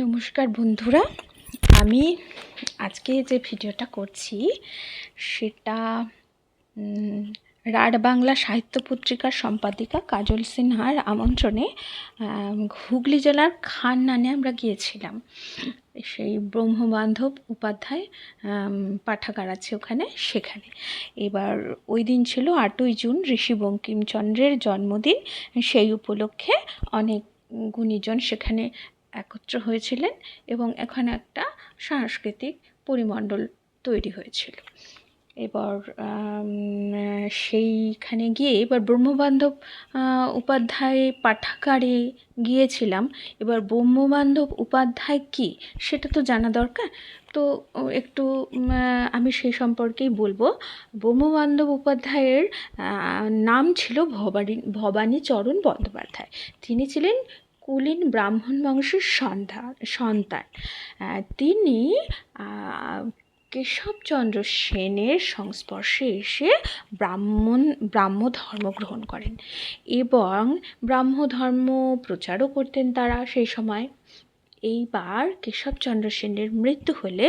নমস্কার বন্ধুরা। আমি আজকে যে ভিডিওটা করছি, সেটা রাড বাংলা সাহিত্য পত্রিকার সম্পাদিকা কাজল সিনহার আমন্ত্রণে হুগলি জেলার খান্নানে আমরা গিয়েছিলাম। সেই ব্রহ্মবান্ধব উপাধ্যায় পাঠাগার আছে ওখানে, সেখানে। এবার ওই দিন ছিল আটই জুন ঋষি বঙ্কিমচন্দ্রের জন্মদিন। সেই উপলক্ষে অনেক গুণীজন সেখানে একত্র হয়েছিলেন এবং এখানে একটা সাংস্কৃতিক পরিমণ্ডল তৈরি হয়েছিল। এবার সেইখানে গিয়ে এবার ব্রহ্মবান্ধব উপাধ্যায় পাঠাগারে গিয়েছিলাম। এবার ব্রহ্মবান্ধব উপাধ্যায় কি সেটা তো জানা দরকার। তো একটু আমি সেই সম্পর্কেই বলব। ব্রহ্মবান্ধব উপাধ্যায়ের নাম ছিল ভবানী, ভবানীচরণ বন্দ্যোপাধ্যায়। তিনি ছিলেন কুলীন ব্রাহ্মণ বংশের সন্তান। সন্তান তিনি কেশবচন্দ্র সেনের সংস্পর্শে এসে ব্রাহ্মণ ব্রাহ্ম ধর্ম গ্রহণ করেন এবং ব্রাহ্ম ধর্ম প্রচারও করতেন তারা সেই সময়। এইবার কেশবচন্দ্র সেনের মৃত্যু হলে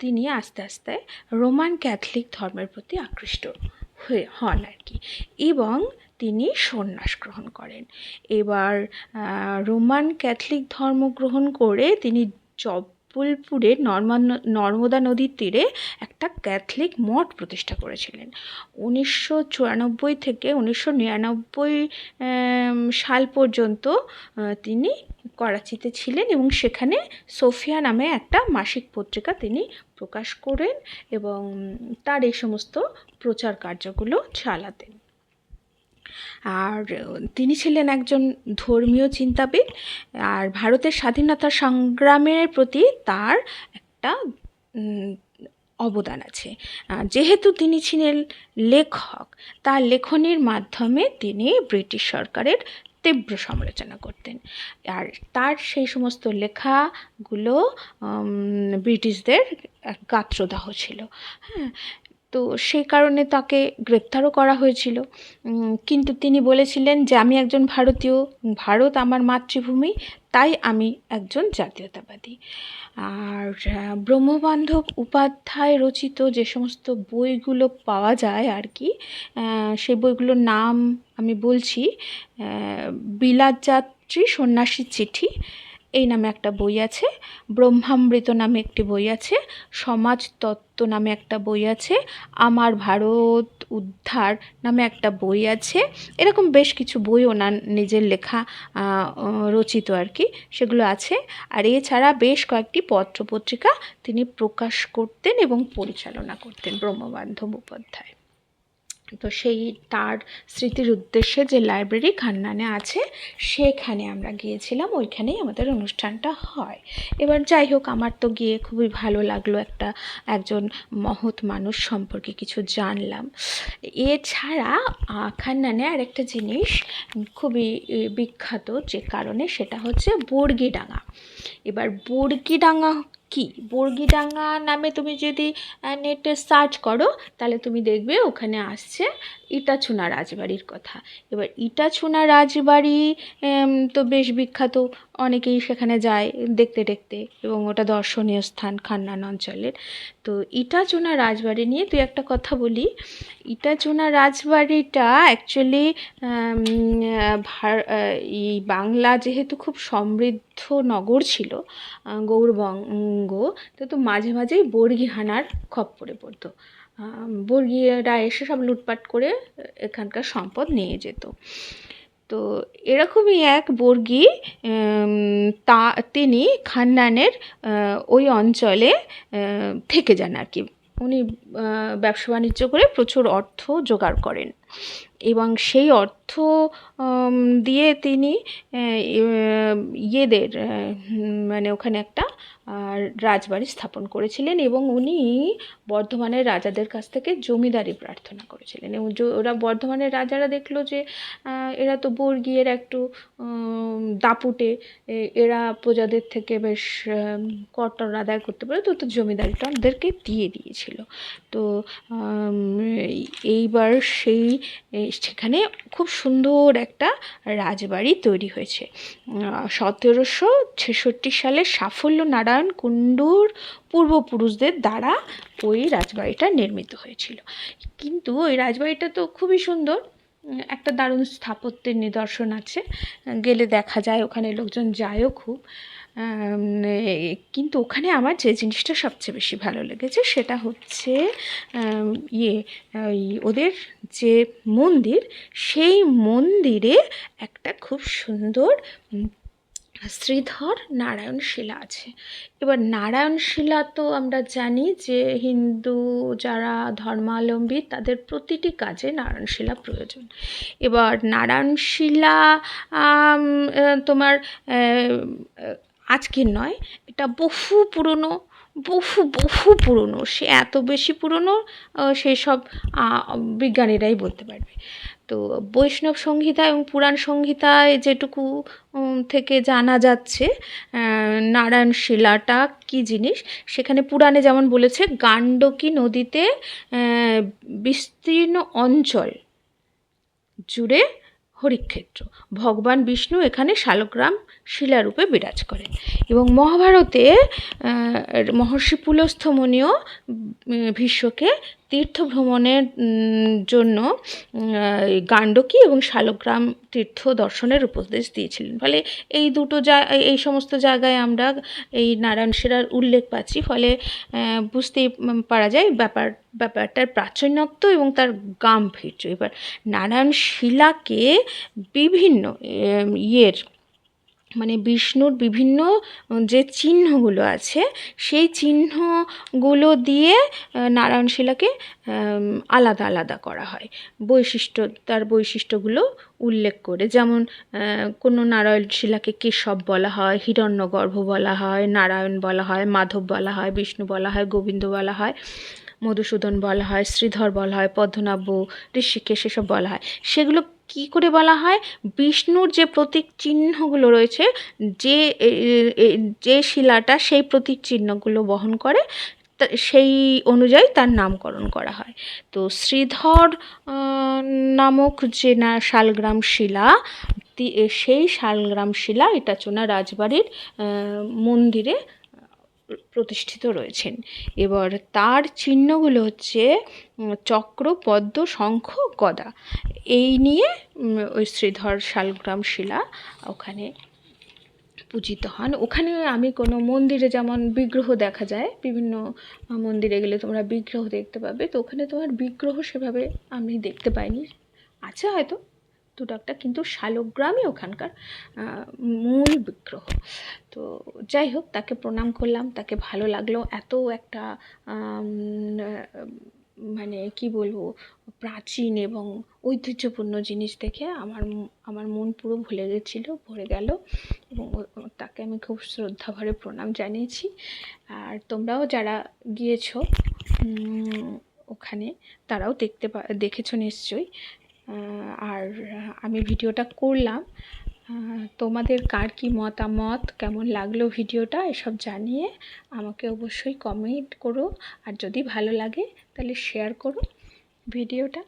তিনি আস্তে আস্তে রোমান ক্যাথলিক ধর্মের প্রতি আকৃষ্ট হয়ে, হন আর কি। এবং তিনি সন্ন্যাস গ্রহণ করেন। এবার রোমান ক্যাথলিক ধর্ম গ্রহণ করে তিনি জব্বলপুরে নর্মা নর্মদা নদীর তীরে একটা ক্যাথলিক মঠ প্রতিষ্ঠা করেছিলেন। উনিশশো চুরানব্বই থেকে উনিশশো নিরানব্বই সাল পর্যন্ত তিনি করাচিতে ছিলেন এবং সেখানে সোফিয়া নামে একটা মাসিক পত্রিকা তিনি প্রকাশ করেন এবং তার এই সমস্ত প্রচার কার্যগুলো চালাতেন। আর তিনি ছিলেন একজন ধর্মীয় চিন্তাবিদ, আর ভারতের স্বাধীনতা সংগ্রামের প্রতি তার একটা অবদান আছে। যেহেতু তিনি ছিলেন লেখক, তার লেখনীর মাধ্যমে তিনি ব্রিটিশ সরকারের তীব্র সমালোচনা করতেন। আর তার সেই সমস্ত লেখাগুলো ব্রিটিশদের গাত্রদাহ ছিল। হ্যাঁ তো সেই কারণে তাকে গ্রেপ্তারও করা হয়েছিল। কিন্তু তিনি বলেছিলেন যে, আমি একজন ভারতীয়, ভারত আমার মাতৃভূমি, তাই আমি একজন জাতীয়তাবাদী। আর ব্রহ্মবান্ধব উপাধ্যায় রচিত যে সমস্ত বইগুলো পাওয়া যায় আর কি সেই বইগুলোর নাম আমি বলছি বিলাতযাত্রী সন্ন্যাসীর চিঠি। এই নামে একটা বই আছে, ব্রহ্মামৃত নামে একটি বই আছে, সমাজ তত্ত্ব নামে একটা বই আছে, আমার ভারত উদ্ধার নামে একটা বই আছে। এরকম বেশ কিছু বই ওনার নিজের লেখা রচিত আর কি, সেগুলো আছে। আর এছাড়া বেশ কয়েকটি পত্র পত্রিকা তিনি প্রকাশ করতেন এবং পরিচালনা করতেন ব্রহ্মবান্ধব উপাধ্যায়। তো সেই তার স্মৃতির উদ্দেশ্যে যে লাইব্রেরি খান্নানে আছে, সেখানে আমরা গিয়েছিলাম, ওইখানেই আমাদের অনুষ্ঠানটা হয়। এবার যাই হোক, আমার তো গিয়ে খুবই ভালো লাগল একটা, একজন মহৎ মানুষ সম্পর্কে কিছু জানলাম। এছাড়া খান্নানে আরেকটা জিনিস খুবই বিখ্যাত যে কারণে সেটা হচ্ছে বর্গিডাঙ্গা এবার বর্গিডাঙ্গা কি? বর্গিডাঙ্গা নামে তুমি যদি নেটে সার্চ করো, তাহলে তুমি দেখবে ওখানে আসছে ইটাছুনা রাজবাড়ির কথা। এবার ইটাছুনা রাজবাড়ি তো বেশ বিখ্যাত। অনেকেই সেখানে যায় দেখতে দেখতে এবং ওটা দর্শনীয় স্থান খান্নান অঞ্চলের। তো ইটাচুনা রাজবাড়ি নিয়ে তুই একটা কথা বলি। ইটাচুনা রাজবাড়িটা অ্যাকচুয়ালি এই বাংলা যেহেতু খুব সমৃদ্ধ নগর ছিল গৌরবঙ্গ, তো মাঝে মাঝেই বর্গি হানার খপ্পরে পড়তো। বর্গিরা এসে সব লুটপাট করে এখানকার সম্পদ নিয়ে যেত। তো এরকমই এক বর্গী তা, তিনি খান্নানের ওই অঞ্চলে থেকে যান আর কি। উনি ব্যবসা বাণিজ্য করে প্রচুর অর্থ জোগাড় করেন। এবং সেই অর্থ দিয়ে তিনি ইয়েদের মানে ওখানে একটা রাজবাড়ি স্থাপন করেছিলেন এবং উনি বর্ধমানের রাজাদের কাছ থেকে জমিদারি প্রার্থনা করেছিলেন। এবং ওরা বর্ধমানের রাজারা দেখল যে এরা তো বর্গীয়ের একটু দাপুটে এরা প্রজাদের থেকে বেশ আম, কর টর আদায় করতে পারে তো তো জমিদারিটা ওদেরকে দিয়ে দিয়েছিল। তো এইবার সেই সেখানে খুব সুন্দর একটা রাজবাড়ি তৈরি হয়েছে। সতেরোশো ছেষট্টি সালে সাফল্য নারায়ণ কুণ্ডুর পূর্বপুরুষদের দ্বারা ওই রাজবাড়িটা নির্মিত হয়েছিল। কিন্তু ওই রাজবাড়িটা তো খুবই সুন্দর, একটা দারুণ স্থাপত্যের নিদর্শন আছে। গেলে দেখা যায়, ওখানে লোকজন যায়ও খুব। কিন্তু ওখানে আমার যে জিনিসটা সবচেয়ে বেশি ভালো লেগেছে সেটা হচ্ছে ইয়ে ওদের যে মন্দির, সেই মন্দিরে একটা খুব সুন্দর শ্রীধর নারায়ণ শিলা আছে। এবার নারায়ণ শিলা তো আমরা জানি যে হিন্দু যারা ধর্মাবলম্বী তাদের প্রতিটি কাজে নারায়ণ শিলা প্রয়োজন। এবার নারায়ণ শিলা তোমার আজকের নয় এটা বহু পুরনো বহু বহু পুরনো সে এত বেশি পুরনো সেসব আহ, বিজ্ঞানীরাই বলতে পারবে। তো বৈষ্ণব সংহিতা এবং পুরাণ সংহিতায় যেটুকু থেকে জানা যাচ্ছে নারায়ণ শিলাটা কী জিনিস সেখানে পুরাণে যেমন বলেছে গাণ্ডকী নদীতে বিস্তীর্ণ অঞ্চল জুড়ে হরিক্ষেত্র। ভগবান বিষ্ণু এখানে শালগ্রাম শিলারূপে বিরাজ করেন এবং মহাভারতে মহর্ষি পুলস্থমণিও ভীষ্মকে তীর্থ ভ্রমণের জন্য গাণ্ডকী এবং শালগ্রাম তীর্থ দর্শনের উপদেশ দিয়েছিলেন। ফলে এই দুটো এই সমস্ত জায়গায় আমরা এই নারায়ণ শিলার উল্লেখ পাচ্ছি। ফলে বুঝতেই পারা যায় ব্যাপার, ব্যাপারটার প্রাচীনত্ব এবং তার গাম্ভীর্য। এবার নারায়ণ শিলাকে বিভিন্ন ইয়ের মানে বিষ্ণুর বিভিন্ন যে চিহ্নগুলো আছে সেই চিহ্নগুলো দিয়ে আহ, নারায়ণ শিলাকে আলাদা আলাদা করা হয়। বৈশিষ্ট্য তার বৈশিষ্ট্যগুলো উল্লেখ করে। যেমন কোনো নারায়ণ শিলাকে কেশব বলা হয় হিরণ্যগর্ভ বলা হয় নারায়ণ বলা হয় মাধব বলা হয় বিষ্ণু বলা হয় গোবিন্দ বলা হয়। মধুসূদন বলা হয়, শ্রীধর বলা হয়, পদ্মনাভ, ঋষিকেশ এসব বলা হয়। সেগুলো কী করে বলা হয়? বিষ্ণুর যে প্রতীক চিহ্নগুলো রয়েছে, যে যে শিলাটা সেই প্রতীক চিহ্নগুলো বহন করে সেই অনুযায়ী তার নামকরণ করা হয়। তো শ্রীধর নামক যে না, শালগ্রাম শিলা সেই শালগ্রাম শিলা, এটা চোনা রাজবাড়ির মন্দিরে প্রতিষ্ঠিত রয়েছেন। এবার তার চিহ্নগুলো হচ্ছে চক্র, পদ্ম, শঙ্খ, গদা। এই নিয়ে ওই শ্রীধর শালগ্রাম শিলা ওখানে পূজিত হন। ওখানে আমি কোনো মন্দিরে যেমন বিগ্রহ দেখা যায়, বিভিন্ন মন্দিরে গেলে তোমরা বিগ্রহ দেখতে পাবে। তো ওখানে তোমার বিগ্রহ সেভাবে আমি দেখতে পাইনি। আছে হয়তো। দুটো একটা কিন্তু শালগ্রামই ওখানকার মূল বিগ্রহ। তো যাই হোক, তাকে প্রণাম করলাম, তাকে ভালো লাগল। এত একটা মানে কি বলব, প্রাচীন এবং ঐতিহ্যপূর্ণ জিনিস দেখে আমার আমার মন পুরো ভুলে গেছিল, ভরে গেল এবং তাকে আমি খুব শ্রদ্ধা ভরে প্রণাম জানিয়েছি। আর তোমরাও যারা গিয়েছো ওখানে, তারাও দেখতে দেখেছ নিশ্চয়ই। আর আমি ভিডিওটা করলাম। তোমাদের কার কি মতামত, কেমন লাগল ভিডিওটা, এসব জানিয়ে আমাকে অবশ্যই কমেন্ট করো। আর যদি ভালো লাগে, তাহলে শেয়ার করো ভিডিওটা।